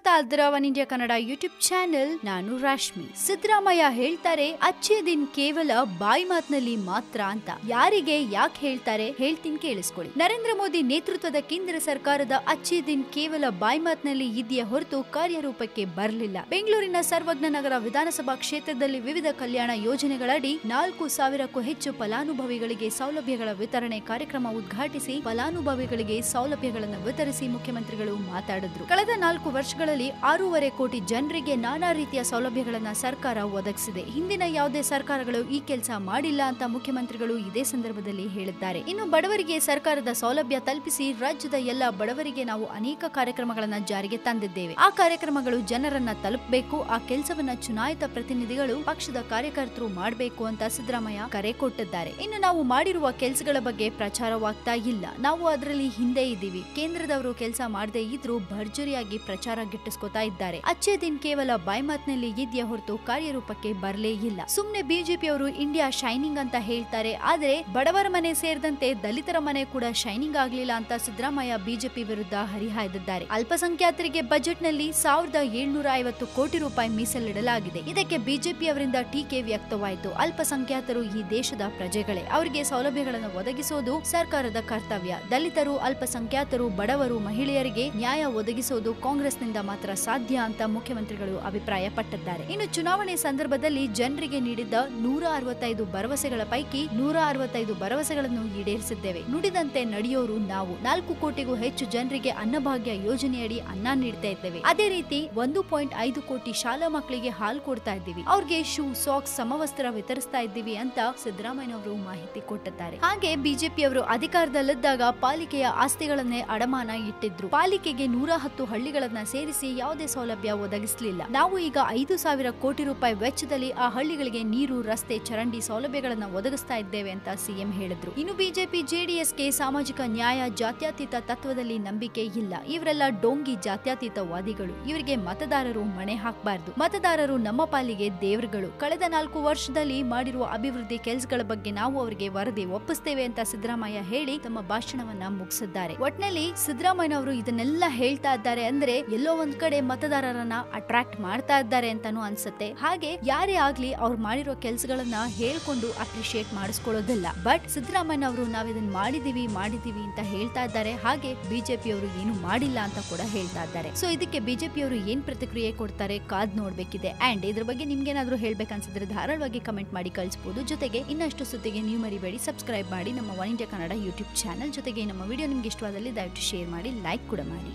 ನೋಡ್ತಾ ಇದ್ದೀರಾ one India Kannada YouTube channel ನಾನು ರಾಶ್ಮಿ ಸಿದ್ದರಾಮಯ್ಯ ಹೇಳ್ತಾರೆ, ಅಚ್ಚೆ ದಿನ್ ಕೇವಲ ಬಾಯಿ ಮಾತಿನಲ್ಲಿ ಮಾತ್ರ ಅಂತ. ಯಾರಿಗೆ ಯಾಕೆ ಹೇಳ್ತಾರೆ ಹೇಳ್ತೀನಿ ಕೇಳಿಸ್ಕೊಳ್ಳಿ. ನರೇಂದ್ರ ಮೋದಿ ನೇತೃತ್ವದ ಕೇಂದ್ರ ಸರ್ಕಾರದ ಅಚ್ಚೆ ದಿನ್ ಕೇವಲ ಬಾಯಿ ಮಾತಿನಲ್ಲಿ ಇದೆಯೇ ಹೊರತು ಕಾರ್ಯರೂಪಕ್ಕೆ ಬರಲಿಲ್ಲ. ಬೆಂಗಳೂರಿನ ಸರ್ವಜ್ಞ ನಗರ ವಿಧಾನಸಭಾ ಕ್ಷೇತ್ರದಲ್ಲಿ ವಿವಿಧ ಕಲ್ಯಾಣ ಯೋಜನೆಗಳಡಿ ನಾಲ್ಕು ಸಾವಿರಕ್ಕೂ ಹೆಚ್ಚು ಫಲಾನುಭವಿಗಳಿಗೆ ಸೌಲಭ್ಯಗಳ ವಿತರಣೆ ಕಾರ್ಯಕ್ರಮ ಉದ್ಘಾಟಿಸಿ ಫಲಾನುಭವಿಗಳಿಗೆ ಸೌಲಭ್ಯಗಳನ್ನು ವಿತರಿಸಿ ಮುಖ್ಯಮಂತ್ರಿಗಳು ಮಾತಾಡಿದ್ರು. ಕಳೆದ ನಾಲ್ಕು ವರ್ಷಗಳಲ್ಲಿ ಆರೂವರೆ ಕೋಟಿ ಜನರಿಗೆ ನಾನಾ ರೀತಿಯ ಸೌಲಭ್ಯಗಳನ್ನು ಸರ್ಕಾರ ಒದಗಿಸಿದೆ. ಹಿಂದಿನ ಯಾವುದೇ ಸರ್ಕಾರಗಳು ಈ ಕೆಲಸ ಮಾಡಿಲ್ಲ ಅಂತ ಮುಖ್ಯಮಂತ್ರಿಗಳು ಇದೇ ಸಂದರ್ಭದಲ್ಲಿ ಹೇಳಿದ್ದಾರೆ. ಇನ್ನು ಬಡವರಿಗೆ ಸರ್ಕಾರದ ಸೌಲಭ್ಯ ತಲುಪಿಸಿ ರಾಜ್ಯದ ಎಲ್ಲ ಬಡವರಿಗೆ ನಾವು ಅನೇಕ ಕಾರ್ಯಕ್ರಮಗಳನ್ನು ಜಾರಿಗೆ ತಂದಿದ್ದೇವೆ. ಆ ಕಾರ್ಯಕ್ರಮಗಳು ಜನರನ್ನ ತಲುಪಬೇಕು, ಆ ಕೆಲಸವನ್ನ ಚುನಾಯಿತ ಪ್ರತಿನಿಧಿಗಳು ಪಕ್ಷದ ಕಾರ್ಯಕರ್ತರು ಮಾಡಬೇಕು ಅಂತ ಸಿದ್ದರಾಮಯ್ಯ ಕರೆ ಕೊಟ್ಟಿದ್ದಾರೆ. ಇನ್ನು ನಾವು ಮಾಡಿರುವ ಕೆಲಸಗಳ ಬಗ್ಗೆ ಪ್ರಚಾರವಾಗ್ತಾ ಇಲ್ಲ. ನಾವು ಅದರಲ್ಲಿ ಹಿಂದೆ ಇದ್ದೀವಿ. ಕೇಂದ್ರದವರು ಕೆಲಸ ಮಾಡದೇ ಇದ್ರೂ ಭರ್ಜರಿಯಾಗಿ ಪ್ರಚಾರ ಗಿಟ್ಟಿಸ್ಕೊತಾ ಇದ್ದಾರೆ. ಅಚ್ಚೇ ದಿನ್ ಕೇವಲ ಬಾಯ್ ಮಾತಿನಲ್ಲಿ ಇದೆಯಾ ಹೊರತು ಕಾರ್ಯರೂಪಕ್ಕೆ ಬರಲೇ ಇಲ್ಲ. ಸುಮ್ನೆ ಬಿಜೆಪಿಯವರು ಇಂಡಿಯಾ ಶೈನಿಂಗ್ ಅಂತ ಹೇಳ್ತಾರೆ. ಆದ್ರೆ ಬಡವರ ಮನೆ ಸೇರಿದಂತೆ ದಲಿತರ ಮನೆ ಕೂಡ ಶೈನಿಂಗ್ ಆಗ್ಲಿಲ್ಲ ಅಂತ ಸಿದ್ದರಾಮಯ್ಯ ಬಿಜೆಪಿ ವಿರುದ್ಧ ಹರಿಹಾಯ್ದಿದ್ದಾರೆ. ಅಲ್ಪಸಂಖ್ಯಾತರಿಗೆ ಬಜೆಟ್ನಲ್ಲಿ ಸಾವಿರದ ಏಳ್ನೂರ ಐವತ್ತು ಕೋಟಿ ರೂಪಾಯಿ ಮೀಸಲಿಡಲಾಗಿದೆ. ಇದಕ್ಕೆ ಬಿಜೆಪಿ ಅವರಿಂದ ಟೀಕೆ ವ್ಯಕ್ತವಾಯಿತು. ಅಲ್ಪಸಂಖ್ಯಾತರು ಈ ದೇಶದ ಪ್ರಜೆಗಳೇ. ಅವರಿಗೆ ಸೌಲಭ್ಯಗಳನ್ನು ಒದಗಿಸುವುದು ಸರ್ಕಾರದ ಕರ್ತವ್ಯ. ದಲಿತರು, ಅಲ್ಪಸಂಖ್ಯಾತರು, ಬಡವರು, ಮಹಿಳೆಯರಿಗೆ ನ್ಯಾಯ ಒದಗಿಸುವುದು ಕಾಂಗ್ರೆಸ್ನಿಂದ ಮಾತ್ರ ಸಾಧ್ಯ ಅಂತ ಮುಖ್ಯಮಂತ್ರಿಗಳು ಅಭಿಪ್ರಾಯಪಟ್ಟಿದ್ದಾರೆ. ಇನ್ನು ಚುನಾವಣೆ ಸಂದರ್ಭದಲ್ಲಿ ಜನರಿಗೆ ನೀಡಿದ್ದ ನೂರ ಅರವತ್ತೈದು ಭರವಸೆಗಳ ಪೈಕಿ ನೂರ ಅರವತ್ತೈದು ಭರವಸೆಗಳನ್ನು ಈಡೇರಿಸಿದ್ದೇವೆ. ನುಡಿದಂತೆ ನಡೆಯೋರು ನಾವು. ನಾಲ್ಕು ಕೋಟಿಗೂ ಹೆಚ್ಚು ಜನರಿಗೆ ಅನ್ನಭಾಗ್ಯ ಯೋಜನೆಯಡಿ ಅನ್ನ ನೀಡ್ತಾ ಇದ್ದೇವೆ. ಅದೇ ರೀತಿ ಒಂದು ಪಾಯಿಂಟ್ ಐದು ಕೋಟಿ ಶಾಲಾ ಮಕ್ಕಳಿಗೆ ಹಾಲು ಕೊಡ್ತಾ ಇದ್ದೀವಿ. ಅವ್ರಿಗೆ ಶೂ, ಸಾಕ್ಸ್, ಸಮವಸ್ತ್ರ ವಿತರಿಸ್ತಾ ಇದ್ದೀವಿ ಅಂತ ಸಿದ್ದರಾಮಯ್ಯ ಅವರು ಮಾಹಿತಿ ಕೊಟ್ಟಿದ್ದಾರೆ. ಹಾಗೆ ಬಿಜೆಪಿ ಅವರು ಅಧಿಕಾರದಲ್ಲಿದ್ದಾಗ ಪಾಲಿಕೆಯ ಆಸ್ತಿಗಳನ್ನೇ ಅಡಮಾನ ಇಟ್ಟಿದ್ರು. ಪಾಲಿಕೆಗೆ ನೂರ ಹತ್ತು ಹಳ್ಳಿಗಳನ್ನ ಸೇರಿಸಿ ಯಾವುದೇ ಸೌಲಭ್ಯ ಒದಗಿಸಲಿಲ್ಲ. ನಾವು ಈಗ ಐದು ಸಾವಿರ ಕೋಟಿ ರೂಪಾಯಿ ವೆಚ್ಚದಲ್ಲಿ ಆ ಹಳ್ಳಿಗಳಿಗೆ ನೀರು, ರಸ್ತೆ, ಚರಂಡಿ ಸೌಲಭ್ಯಗಳನ್ನು ಒದಗಿಸ್ತಾ ಇದ್ದೇವೆ ಅಂತ ಸಿಎಂ ಹೇಳಿದ್ರು. ಇನ್ನು ಬಿಜೆಪಿ, ಜೆಡಿಎಸ್ಗೆ ಸಾಮಾಜಿಕ ನ್ಯಾಯ, ಜಾತ್ಯತೀತ ತತ್ವದಲ್ಲಿ ನಂಬಿಕೆ ಇಲ್ಲ. ಇವರೆಲ್ಲ ಡೋಂಗಿ ಜಾತ್ಯತೀತವಾದಿಗಳು. ಇವರಿಗೆ ಮತದಾರರು ಮಣೆ ಹಾಕಬಾರದು. ಮತದಾರರು ನಮ್ಮ ಪಾಲಿಗೆ ದೇವರುಗಳು. ಕಳೆದ ನಾಲ್ಕು ವರ್ಷದಲ್ಲಿ ಮಾಡಿರುವ ಅಭಿವೃದ್ಧಿ ಕೆಲಸಗಳ ಬಗ್ಗೆ ನಾವು ಅವರಿಗೆ ವರದಿ ಒಪ್ಪಿಸ್ತೇವೆ ಅಂತ ಸಿದ್ದರಾಮಯ್ಯ ಹೇಳಿ ತಮ್ಮ ಭಾಷಣವನ್ನ ಮುಗಿಸಿದ್ದಾರೆ. ಒಟ್ನಲ್ಲಿ ಸಿದ್ದರಾಮಯ್ಯನವರು ಇದನ್ನೆಲ್ಲ ಹೇಳ್ತಾ ಇದ್ದಾರೆ ಅಂದ್ರೆ ಎಲ್ಲೋ ಕಡೆ ಮತದಾರರನ್ನ ಅಟ್ರಾಕ್ಟ್ ಮಾಡ್ತಾ ಇದ್ದಾರೆ ಅಂತಾನು ಅನ್ಸುತ್ತೆ. ಹಾಗೆ ಯಾರೇ ಆಗ್ಲಿ ಅವ್ರು ಮಾಡಿರೋ ಕೆಲಸಗಳನ್ನ ಹೇಳ್ಕೊಂಡು ಅಪ್ರಿಶಿಯೇಟ್ ಮಾಡಿಸ್ಕೊಳ್ಳೋದಿಲ್ಲ. ಬಟ್ ಸಿದ್ದರಾಮಯ್ಯ ಅವರು ನಾವಿದನ್ ಮಾಡಿದೀವಿ ಮಾಡಿದೀವಿ ಅಂತ ಹೇಳ್ತಾ ಇದ್ದಾರೆ. ಹಾಗೆ ಬಿಜೆಪಿ ಅವರು ಏನು ಮಾಡಿಲ್ಲ ಅಂತ ಕೂಡ ಹೇಳ್ತಾ ಇದ್ದಾರೆ. ಸೊ ಇದಕ್ಕೆ ಬಿಜೆಪಿ ಅವರು ಏನ್ ಪ್ರತಿಕ್ರಿಯೆ ಕೊಡ್ತಾರೆ ಕಾದ್ ನೋಡ್ಬೇಕಿದೆ. ಅಂಡ್ ಇದ್ರ ಬಗ್ಗೆ ನಿಮ್ಗೇನಾದ್ರೂ ಹೇಳ್ಬೇಕನ್ಸಿದ್ರೆ ಧಾರಾಳವಾಗಿ ಕಮೆಂಟ್ ಮಾಡಿ ಕಳಿಸಬಹುದು ಜೊತೆಗೆ ಇನ್ನಷ್ಟು ಸುದ್ದಿಗೆ ನೀವು ಮರಿಬೇಡಿ, ಸಬ್ಸ್ಕ್ರೈಬ್ ಮಾಡಿ ನಮ್ಮ one India Kannada YouTube channel ಜೊತೆಗೆ ನಮ್ಮ ವಿಡಿಯೋ ನಿಮ್ಗೆ ಇಷ್ಟವಾದಲ್ಲಿ ದಯವಿಟ್ಟು ಶೇರ್ ಮಾಡಿ, ಲೈಕ್ ಕೂಡ ಮಾಡಿ.